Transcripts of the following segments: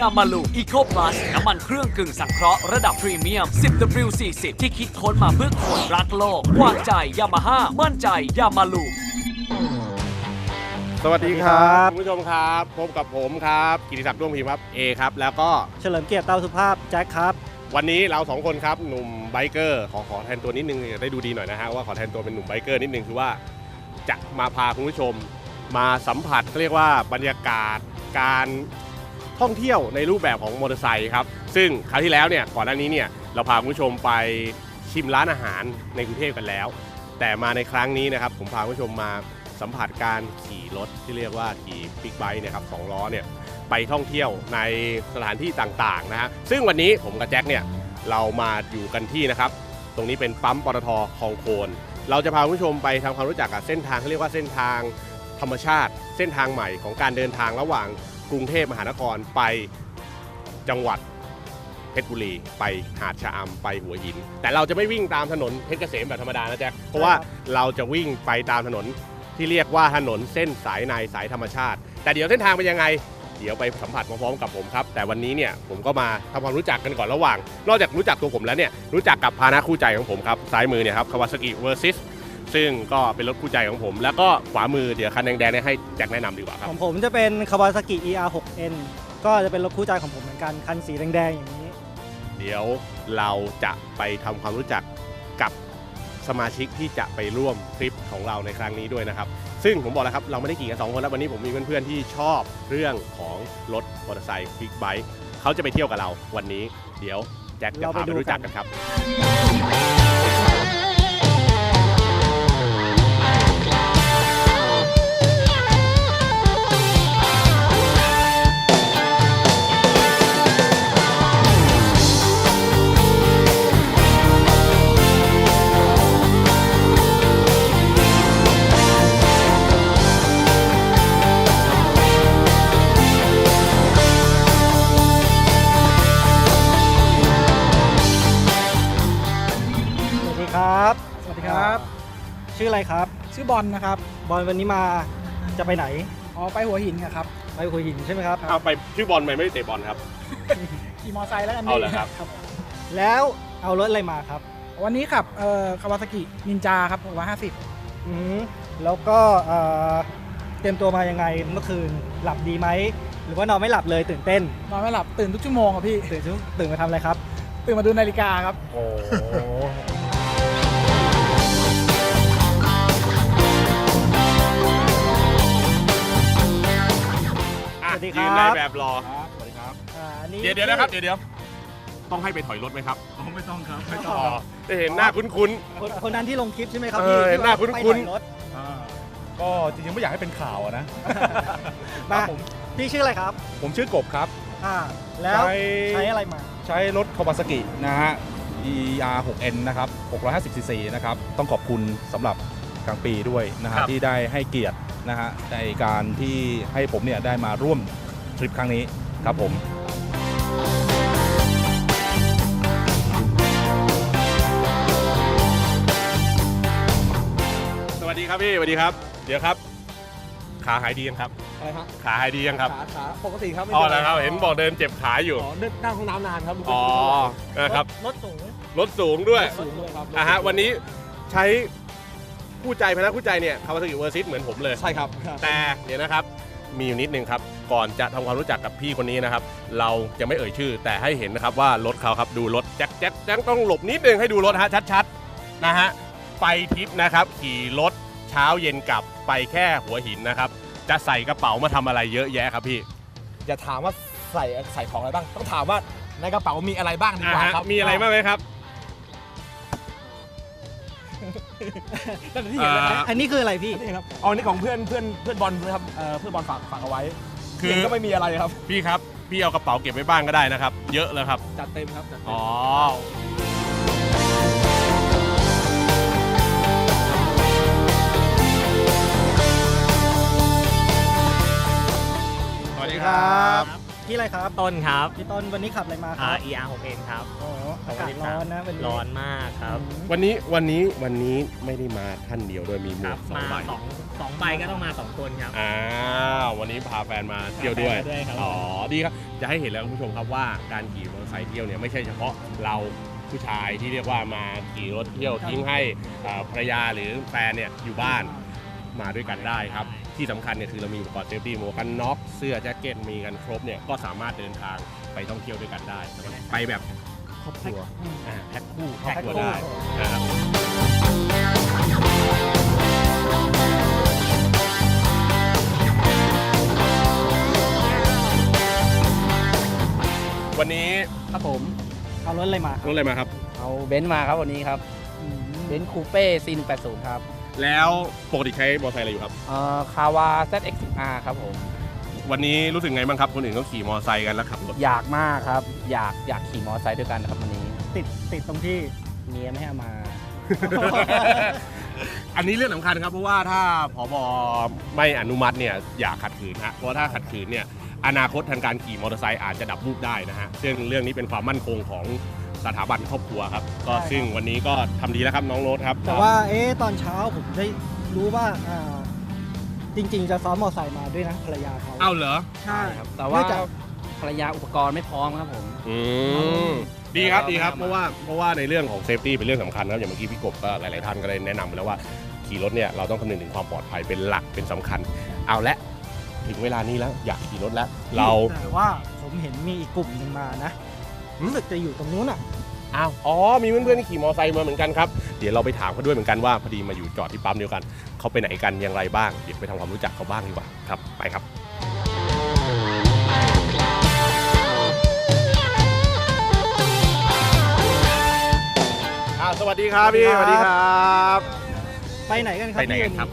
ยามาลูอีโค p ลัสน้ำมันเครื่องกึ่งสังเคราะห์ระดับพรีเมียม 10W40 ที่คิดค้นมาเพื่อคนรักโลกวางใจยามาฮ่ามั่นใจยามาลูสวัสดีครับคุณผู้ชมครับ พบกับผมครับกิติศักดิ์ด้วงพิมพ์ครับเอครับ แล้วก็เฉลิมเกียรติเตาสุภาพแจ็คครับ วันนี้เราสองคนครับหนุ่มไบเกอร์ขอขอแทนตัวนิดนึงจะได้ดูดีหน่อยนะฮะว่าขอแทนตัวเป็นหนุ่มไบเกอร์นิดนึงคือว่า จะมาพาคุณผู้ชม มาสัมผัสเรียกว่าบรรยากาศการท่องเที่ยวในรูปแบบของมอเตอร์ไซค์ครับ ซึ่งคราวที่แล้วเนี่ยก่อนหน้านี้เนี่ยเราพาคุณผู้ชมไปชิมร้านอาหารในกรุงเทพกันแล้ว แต่มาในครั้งนี้นะครับผมพาคุณผู้ชมมาสัมผัสการขี่รถที่เรียกว่าขี่บิ๊กไบค์เนี่ยครับสองล้อเนี่ยไปท่องเที่ยวในสถานที่ต่างๆนะฮะซึ่งวันนี้ผมกับแจ็คเนี่ยเรามาอยู่กันที่นะครับ ตรงนี้เป็นปั๊มปตทคลองโคน เราจะพาคุณผู้ชมไปทำความรู้จักกับเส้นทางเขาเรียกว่าเส้นทางธรรมชาติ เส้นทางใหม่ของการเดินทางระหว่างกรุงเทพมหานครไปจังหวัดเพชรบุรีไปหาดชะอำไปหัวหิน แต่เราจะไม่วิ่งตามถนนเพชรเกษมแบบธรรมดานะแจ๊คเพราะว่าเราจะวิ่งไปตามถนนที่เรียกว่าถนนเส้นสายในสายธรรมชาติ แต่เดี๋ยวเส้นทางเป็นยังไง เดี๋ยวไปสัมผัสพร้อมๆกับผมครับ แต่วันนี้เนี่ยผมก็มาทำความรู้จักกันก่อนระหว่าง นอกจากรู้จักตัวผมแล้วเนี่ยรู้จักกับพาหนะคู่ใจของผมครับซ้ายมือเนี่ยครับคาวาซากิเวอร์ซิสซึ่งก็เป็นรถคู่ใจของผม แล้วก็ขวามือเดี๋ยวคันแดงๆเนี่ยให้แจ็คแนะนำดีกว่าครับ ของผมจะเป็น Kawasaki ER6N ก็จะเป็นรถคู่ใจของผมเหมือนกันคันสีแดงๆอย่างนี้ เดี๋ยวเราจะไปทำความรู้จักกับ สมาชิกที่จะไปร่วมทริปของเราในครั้งนี้ด้วยนะครับ ซึ่งผมบอกแล้วครับเราไม่ได้ขี่กันสองคนแล้ววันนี้ผมมีเพื่อนๆที่ชอบเรื่องของรถมอเตอร์ไซค์บิ๊กไบค์เขาจะไปเที่ยวกับเราวันนี้ เดี๋ยวแจ็คจะพาไปรู้จักกันครับ ออะไรครับ ชื่อบอลนะครับ บอลวันนี้มาจะไปไหน อ๋อ ไปหัวหินอะครับ ไปหัวหินใช่ไหมครับ เอาไปชื่อบอลไหมไม่ได้เตะบอลครับ ขี่มอไซค์แล้วกันเอาเหรอครับ แล้วเอารถอะไรมาครับ วันนี้ขับเอ่อคาวาซากินินจาครับ150อืมแล้วก็เอ่อเตรียมตัวมายังไงเมื่อคืนหลับดีไหม หรือว่านอนไม่หลับเลยตื่นเต้น นอนไม่หลับตื่นทุกชั่วโมงครับพี่ ตื่นตื่นมาทำอะไรครับ ตื่นมาดูนาฬิกาครับ โอ้ สวัสดีคยืรันในบแบบรออ่าอันนี้เดี๋ยวเดี๋ยวนะครับ เดี๋ยวเดี๋ยวต้องให้ไปถอยรถไหมครับไม่ต้องครับไม่อ๋อจะเห็นหน้าคุ้น คนคนนั้นที่ลงคลิปใช่ไหมครับเอพี่อที่หน้าว่าคุ้นๆ ไปถอยรถก็จริงๆไม่อยากให้เป็นข่าวอะนะ มาพี่ชื่ออะไรครับผมชื่อกบครับ อ่าแล้วใช้ ใช้อะไรมาใช้รถคาวาซากินะฮะ ER6N นะครับ 650cc นะครับ ต้องขอบคุณสำหรับกลางปีด้วยนะฮะที่ได้ให้เกียรติ นะฮะในการที่ให้ผมเนี่ยได้มาร่วมทริปครั้งนี้ครับผมๆสวัสดีครับพี่สวัสดีครับ เดี๋ยวครับ ขาหายดียังครับ อะไรฮะขาหายดียังครับขาขาปกติครับไม่อ๋อป็นแล้วครับไเห็นบอกเดินเจ็บขาอยู่อ๋อเดินนั่งห้องน้ำนานครับอ๋อนะครับรถสูงรถสูงด้วย สูงเลยครับอะฮะวันนี้ใช้ คู่ใจพนักคู่ใจเนี่ยคาวาซากิเวอร์ซิสเหมือนผมเลย ใช่ครับ แต่เดี๋ยวนะครับมีอยู่นิดนึงครับ ก่อนจะทำความรู้จักกับพี่คนนี้นะครับ เราจะไม่เอ่ยชื่อ แต่ให้เห็นนะครับว่ารถเขาครับดูรถแจ็คแจ็คแจ็คต้องหลบนิดนึงให้ดูรถฮะชัดๆนะฮะไปทริปนะครับ ขี่รถเช้าเย็นกลับไปแค่หัวหินนะครับ จะใส่กระเป๋ามาทำอะไรเยอะแยะครับพี่อย่าถามว่าใส่ใส่ของอะไรบ้าง ต้องถามว่าในกระเป๋ามีอะไรบ้างดีกว่าอ่าฮะครับ มีอะไรบ้างไหมครับ นั่นที่เห็นเลยนะอ่าอันนี้คืออะไรพี่นี่ครับอ๋อนี่ของเพื่อนเพื่อนเพื่อนบอลนะครับเอ่อเพื่อนบอลฝากฝากเอาไว้คือเห็นก็ไม่มีอะไรครับ พี่ครับ พี่เอากระเป๋าเก็บไว้บ้านก็ได้นะครับ เยอะแล้วครับ จัดเต็มครับจัดเต็มอ๋อสวัสดีครับ พี่อะไรครับต้นครับพี่ต้นวันนี้ขับอะไรมาคอ่า รับ ER 6 N ครับอ๋ออากาศร้อนนะวันนี้ร้อนมากครับอืมวันนี้วันนี้วันนี้ไม่ได้มาท่านเดียวด้วยมีหมควรักบสองมาใบสองสองใบก็ต้องมาสองคนครับ อ้าววันนี้พาแฟนมาเที่ยวด้วย พาแฟนมาด้วยครับ อ๋อดีครับจะให้เห็นแล้วคุณผู้ชมครับว่าการขี่มอเตอร์ไซค์เที่ยวเนี่ยไม่ใช่เฉพาะเราผู้ชายที่เรียกว่ามาขี่รถเที่ยวทิ้งให้อ่าภรรยาหรือแฟนเนี่ยอยู่บ้านมาด้วยกันได้ครับ ที่สำคัญเนี่ยคือเรามีอุปกรณ์เซฟตี้หมวกกันน็อกเสื้อแจ็คเก็ตมีกันครบเนี่ยก็สามารถเดินทางไปท่องเที่ยวด้วยกันได้ไปแบบครอบครัวอ่าแพ็คคู่ครอบครัวได้นะครับวันนี้ครับผมเอารถอะไรมาครรับถอะไรมาครับ เอาเบนซ์มาครับวันนี้ครับอืมเบนซ์คูเป้ซีน80ครับ แล้วปกติใช้มอเตอร์ไซค์อะไรอยู่ครับเอ่อคาวา ZX10R ครับผม วันนี้รู้สึกไงบ้างครับคนอื่นเขาขี่มอเตอร์ไซค์กันแล้วขับรถอยากมากครับ อยากอยากขี่มอเตอร์ไซค์ด้วยกันครับวันนี้ ติดติดตรงที่เมียไม่ให้เอามา อันนี้เรื่องสำคัญครับเพราะว่าถ้าผบไม่อนุมัติเนี่ยอย่าขัดขืนฮะเพราะถ้าขัดขืนเนี่ยอนาคตทางการขี่มอเตอร์ไซค์อาจจะดับวูบได้นะฮะซึ่งเรื่องนี้เป็นความมั่นคงของ สถาบันครอบครัวครับ ก็ใช่ครับ ซึ่งวันนี้ก็ทำดีแล้วครับน้องโรถครับแต่ว่าเอ๊ะตอนเช้าผมได้รู้ว่าอ่าจริง ๆ จะซ้อมมอเตอร์ไซค์มาด้วยนะภรรยาเขาเอ้าเหรอ ใช่ครับแต่ว่าเนื่องจาก ภรรยาอุปกรณ์ไม่พร้อมครับผม อืมดีครับเราดีครับไม่เพราะว่าเพราะว่าในเรื่องของเซฟตี้เป็นเรื่องสำคัญนะครับอย่างเมื่อกี้พี่กบก็หลายๆท่านก็ได้แนะนำไปแล้วว่าขี่รถเนี่ยเราต้องคำนึงถึงความปลอดภัยเป็นหลักเป็นสำคัญ เอาละถึงเวลานี้แล้วอยากขี่รถแล้วเรา แต่ว่าผมเห็นมีอีกกลุ่มหนึ่งมานะ รู้สึกจะอยู่ตรงนู้นอะ อ้าวอ๋อมีเพื่อนๆที่ขี่มอเตอร์ไซค์มาเหมือนกันครับเดี๋ยวเราไปถามเขาด้วยเหมือนกันว่าพอดีมาอยู่จอดที่ปั๊มเดียวกันเขาไปไหนกันอย่างไรบ้างเดี๋ยวไปทำความรู้จักเขาบ้างดีกว่าครับไปครับอ้าวสวัสดีครับพี่สสวัวัสสดีดีคครัรับ ไปไหนกันครับไปไหนกันครับ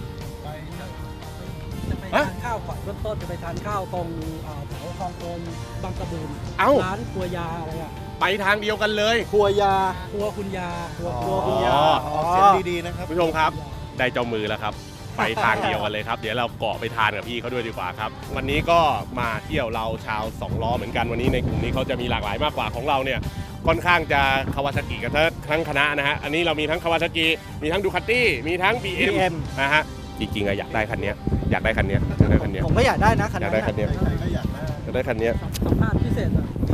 จะไปทานข้าวก่อนเริ่มต้นจะไปทานข้าวตรงเอ่อแถวคลองโคนบางกระบูนเอ้าร้านครัวยาอะไรอะ ไปทางเดียวกันเลยครัวยาครัวคุณยาครัวครัวคุณยาอ๋อเสียงดีๆนะครับ ผู้ชมครับ ได้เจ้ามือแล้วครับ ไปทางเดียวกันเลยครับ เดี๋ยวเราเกาะไปทานกับพี่เขาด้วยดีกว่าครับ วันนี้ก็มาเที่ยวเราชาวสองล้อเหมือนกันวันนี้ในกลุ่มนี้เขาจะมีหลากหลายมากกว่าของเราเนี่ยค่อนข้างจะคาวาซากิกันทั้งคณะนะฮะอันนี้เรามีทั้งคาวาซากิมีทั้งดูคาตี้มีทั้ง BM BM นะฮะจริงๆอะอยากได้คันเนี้ยอยากได้คันเนี้ยอยากได้คันเนี้ยผมก็อยากได้นะคันอยานั้กนได้คันเนี้ยอยากได้คันเนี้ยสัมภาษณ์พิเศษ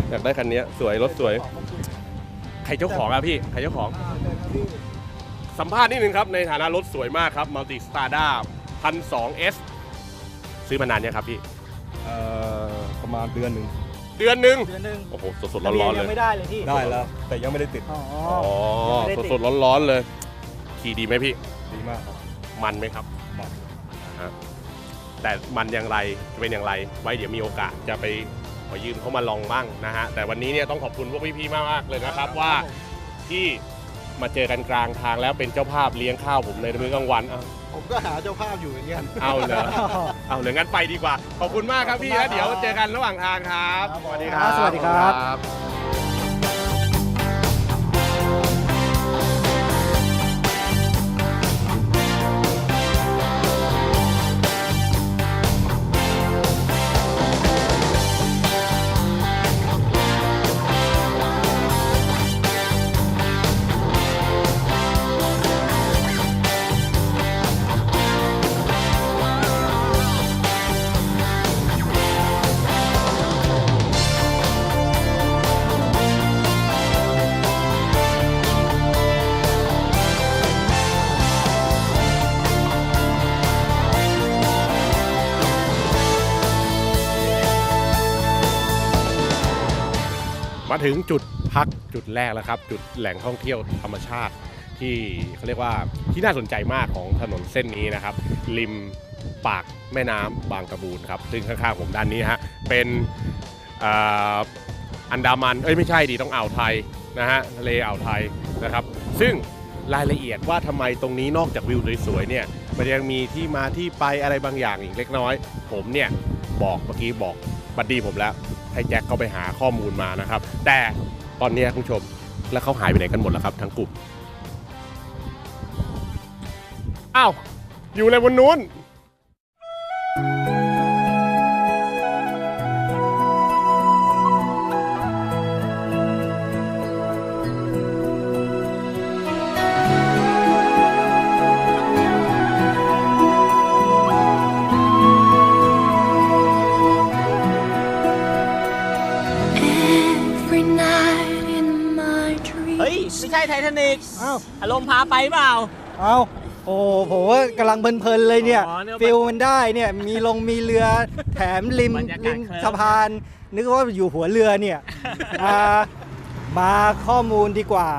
อะอยากได้คันเนี้ยสวยรถสวย ใครเจ้าของอะพี่ ใครเจ้าของ สัมภาษณ์นิดนึงครับ ในฐานะรถสวยมากครับมัลติสตาร์ด้าพันสองเอสซื้อมานานยังครับพี่ เอ่อประมาณเดือนหนึ่งเดือนหนึ่งเดือนหนึงโอ้โหสดๆร้อนๆเลยัย งไม่ได้เลยพี่ได้แล้ว แต่ยังไม่ได้ติด อ๋ออ๋อยังไม่ได้ติดสดๆร้อนๆเลย ขี่ดีไหมพี่ ดีมากครับ มันไหมครับมันอ่าฮะแต่มันอย่างไรจะเป็นอย่างไร ไว้เดี๋ยวมีโอกาสจะไป ขอยืมเขามาลองบ้างนะฮะแต่วันนี้เนี่ยต้องขอบคุณพวกพี่ๆมากๆเลยนะครับว่าที่มาเจอกันกลางทางแล้วเป็นเจ้าภาพเลี้ยงข้าวผมในมื้อกลางวันอ้าวผมก็หาเจ้าภาพอยู่เหมือนกัน เอาเหรอเอาเหลืองั้นไปดีกว่า ขอบคุณมากครับพี่แล้วเดี๋ยวเจอกันระหว่างทางครับครับสวัสดีครับ สวัสดีครับบ ถึงจุดพักจุดแรกแล้วครับ จุดแหล่งท่องเที่ยวธรรมชาติที่เขาเรียกว่าที่น่าสนใจมากของถนนเส้นนี้นะครับ ริมปากแม่น้ำบางกระบูนครับซึ่งข้างๆผมด้านนี้ฮะเป็นอ,อันดามันเอ้ยไม่ใช่ดิต้องอ่าวไทยนะฮะทะเลอ่าวไทยนะครับ ซึ่งรายละเอียดว่าทำไมตรงนี้นอกจากวิวสวยๆเนี่ยมันยังมีที่มาที่ไปอะไรบางอย่างอีกเล็กน้อย ผมเนี่ยบอกเมื่อกี้บอกบัดดี้ผมแล้ว ให้แจ็คเขาไปหาข้อมูลมานะครับ แต่ตอนนี้คุณผู้ชมแล้วเขาหายไปไหนกันหมดแล้วครับ ทั้งกลุ่มอ้าวอยู่เลยบนนู้น นิกเอ้าอารมณ์พาไปเปล่า เอาโอ้ผมว่ากำลังเพลินๆเลยเนี่ยอ๋อเนี่ยฟิลมันได้เนี่ยมีลงมีเรือแถมริมบรรยากาศริมเคลิ้ม สะพาน นึกว่าอยู่หัวเรือเนี่ยอ่ามาข้อมูลดีกว่า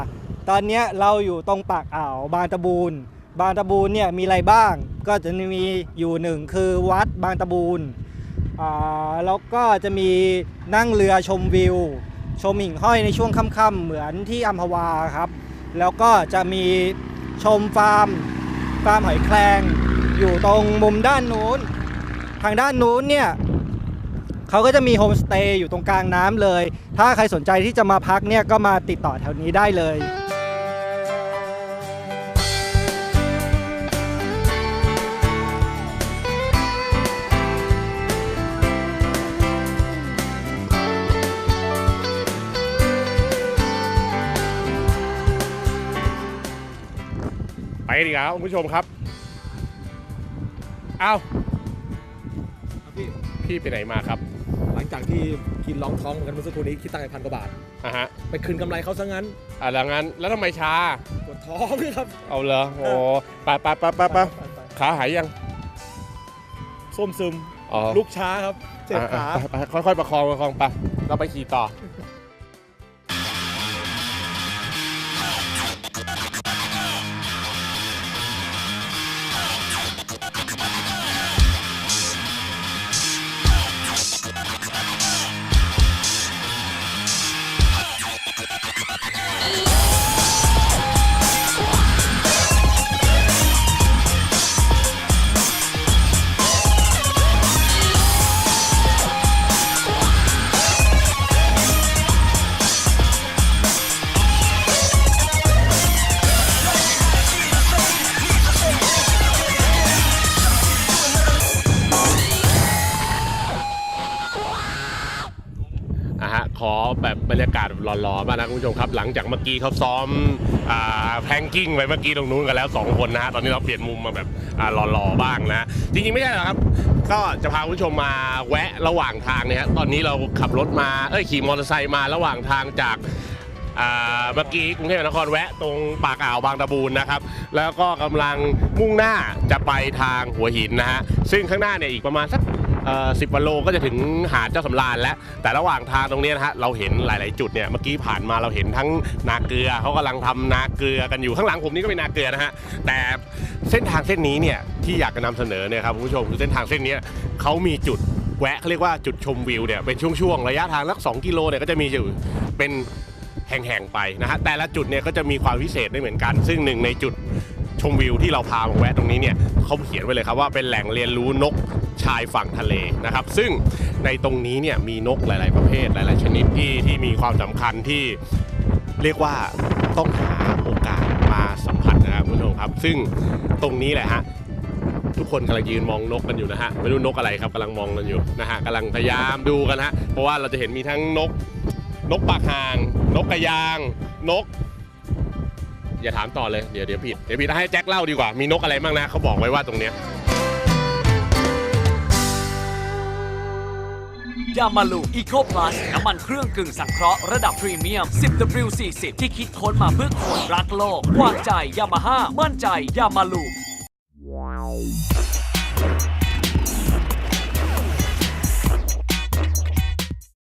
ตอนเนี้ยเราอยู่ตรงปากอ่าวบางตะบูนบางตะบูนเนี่ยมีอะไรบ้าง ก็จะมีอยู่หนึ่งคือวัดบางตะบูน อ่าแล้วก็จะมีนั่งเรือชมวิว ชมหิ่งห้อยในช่วงค่ำๆเหมือนที่อัมพวาครับ แล้วก็จะมีชมฟาร์มฟาร์มหอยแครงอยู่ตรงมุมด้านนู้น ทางด้านนู้นเนี่ยเขาก็จะมีโฮมสเตย์อยู่ตรงกลางน้ำเลย ถ้าใครสนใจที่จะมาพักเนี่ยก็มาติดต่อแถวนี้ได้เลย ดีกว่าครับคุณผู้ชมครับอ้าวพี่ไปไหนมาครับ หลังจากที่กินร้องท้องกันเมื่อสักครู่นี้คิดตังค์ไปพันกว่าบาทอะฮะไปคืนกำไรเขาซะงั้นอะแล้วงั้นแล้วทำไมช้าปวดท้องครับ เอาเหรอโอ้ไปไปไปไปไปขาหายยังส้มซึมอ๋อลุกช้าครับเจ็บขาอะไปไปค่อยๆประคองประคองไปเราไปขี่ต่อ อะฮะขอแบบบรรยากาศหล่อๆมากนะคุณผู้ชมครับ หลังจากเมื่อกี้เขาซ้อมอแพงกิ้งไปเมื่อกี้ตรงนู้นกันแล้ว 2 คนนะฮะตอนนี้เราเปลี่ยนมุมมาแบบหล่อๆบ้างนะจริงๆไม่ใช่หรอกครับ ก็จะพาคุณผู้ชมมาแวะระหว่างทางเนี่ยฮะตอนนี้เราขับรถมาเอ้ยขี่มอเตอร์ไซค์มาระหว่างทางจากเมื่อกี้กรุงเทพมหานครแวะตรงปากอ่าวบางตะบูนนะครับ แล้วก็กำลังมุ่งหน้าจะไปทางหัวหินนะฮะ ซึ่งข้างหน้าเนี่ยอีกประมาณสัก สิบกิโลก็จะถึงหาดเจ้าสำราญแล้ว แต่ระหว่างทางตรงนี้นะฮะเราเห็นหลาย ๆ จุดเนี่ยเมื่อกี้ผ่านมาเราเห็นทั้งนาเกลือเขากำลังทำนาเกลือกันอยู่ข้างหลังผมนี่ก็เป็นนาเกลือนะฮะแต่เส้นทางเส้นนี้เนี่ยที่อยากจะนำเสนอเนี่ยครับคุณผู้ชมคือเส้นทางเส้นนี้เขามีจุดแวะเขาเรียกว่าจุดชมวิวเนี่ยเป็นช่วง ๆ ระยะทางสัก2กิโลเนี่ยก็จะมีอยู่เป็นแห่ง ๆ ไปนะฮะแต่ละจุดเนี่ยก็จะมีความพิเศษไม่เหมือนกัน ซึ่งหนึ่งในจุดชมวิวที่เราพามาแวะตรงนี้เนี่ยเขาเขียนไว้เลยครับว่าเป็นแหล่งเรียนรู้นก ชายฝั่งทะเลนะครับ ซึ่งในตรงนี้เนี่ยมีนกหลาย ๆ ประเภทหลาย ๆ ชนิดที่ที่มีความสำคัญที่เรียกว่าต้องหาโอกาสมาสัมผัสนะครับคุณผู้ชมครับ ซึ่งตรงนี้แหละฮะทุกคนกำลังยืนมองนกกันอยู่นะฮะไม่รู้นกอะไรครับกำลังมองกันอยู่นะฮะกำลังพยายามดูกันฮะเพราะว่าเราจะเห็นมีทั้งนก นกปากห่าง นกกระยาง นก อย่าถามต่อเลยเดี๋ยวเดี๋ยวผิดเดี๋ยวผิดให้แจ็คเล่าดีกว่ามีนกอะไรบ้างนะเขาบอกไว้ว่าตรงเนี้ย ยามาลูอีโคพลัสน้ำมันเครื่องกึ่งสังเคราะห์ระดับพรีเมียม 10W40 ที่คิดค้นมาเพื่อคนรักโลกวางใจยามาฮ่ามั่นใจยามาลู